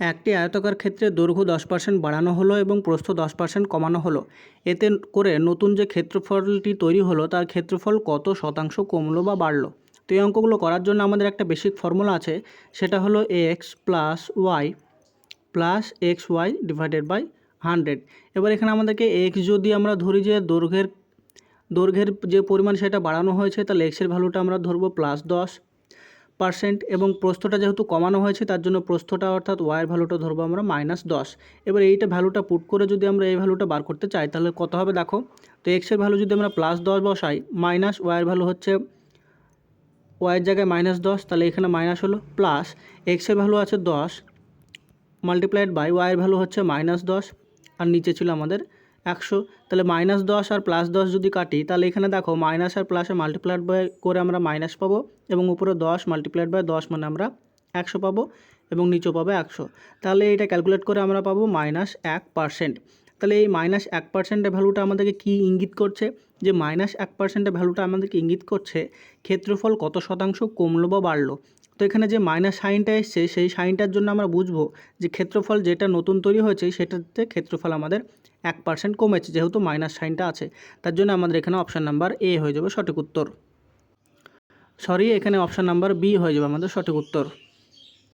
একটি আয়তকার ক্ষেত্রে দৈর্ঘ্য দশ পার্সেন্ট বাড়ানো হলো এবং প্রস্থ দশ পার্সেন্ট কমানো হলো। এতে করে নতুন যে ক্ষেত্রফলটি তৈরি হলো, তার ক্ষেত্রফল কত শতাংশ কমলো বা বাড়লো? তো এই অঙ্কগুলো করার জন্য আমাদের একটা বেসিক ফর্মুলা আছে, সেটা হলো X plus Y plus X Y divided by hundred এবার এখানে আমাদেরকে এক্স যদি আমরা ধরি যে দৈর্ঘ্যের দৈর্ঘ্যের যে পরিমাণ সেটা বাড়ানো হয়েছে, তাহলে এক্সের ভ্যালুটা আমরা ধরবো প্লাস দশ। পার্সেন্ট এবং প্রস্থটা যেহেতু কমানো হয়েছে, তার জন্য প্রস্থটা অর্থাৎ ওয়াইয়ের ভ্যালুটা ধরবো আমরা মাইনাস দশ। এবার এইটা ভ্যালুটা পুট করে যদি আমরা এই ভ্যালুটা বার করতে চাই, তাহলে কত হবে দেখো? তো এক্সের ভ্যালু যদি আমরা প্লাস দশ বসাই মাইনাস ওয়াইয়ের ভ্যালু হচ্ছে ওয়াইয়ের জায়গায় মাইনাস দশ, তাহলে এখানে মাইনাস হলো প্লাস এক্সের ভ্যালু আছে দশ মাল্টিপ্লাইড বাই ওয়াইয়ের ভ্যালু হচ্ছে মাইনাস দশ, আর নিচে ছিল আমাদের একশো, তাহলে মাইনাস দশ আর প্লাস দশ যদি কাটি, তাহলে এখানে দেখো মাইনাস আর প্লাসে মাল্টিপ্লাইড বাই করে আমরা মাইনাস পাবো এবং উপরে দশ মাল্টিপ্লাইড বাই দশ মানে আমরা একশো পাবো এবং নিচেও পাবো একশো। তাহলে এটা ক্যালকুলেট করে আমরা পাবো মাইনাস এক পার্সেন্ট তাহলে এই মাইনাস এক পার্সেন্টের ভ্যালুটা আমাদেরকে কী ইঙ্গিত করছে? যে মাইনাস এক পার্সেন্টের ভ্যালুটা আমাদেরকে ইঙ্গিত করছে, ক্ষেত্রফল কত শতাংশ কমলো বা বাড়লো? তো এখানে যে মাইনাস সাইনটা এসছে, সেই সাইনটার জন্য আমরা বুঝব যে ক্ষেত্রফল যেটা নতুন তৈরি হয়েছে, সেটাতে ক্ষেত্রফল আমাদের এক পার্সেন্ট কমেছে, যেহেতু মাইনাস সাইনটা আছে। তার জন্য আমাদের এখানে অপশান নাম্বার এ হয়ে যাবে সঠিক উত্তর। সরি এখানে অপশান নাম্বার বি হয়ে যাবে আমাদের সঠিক উত্তর।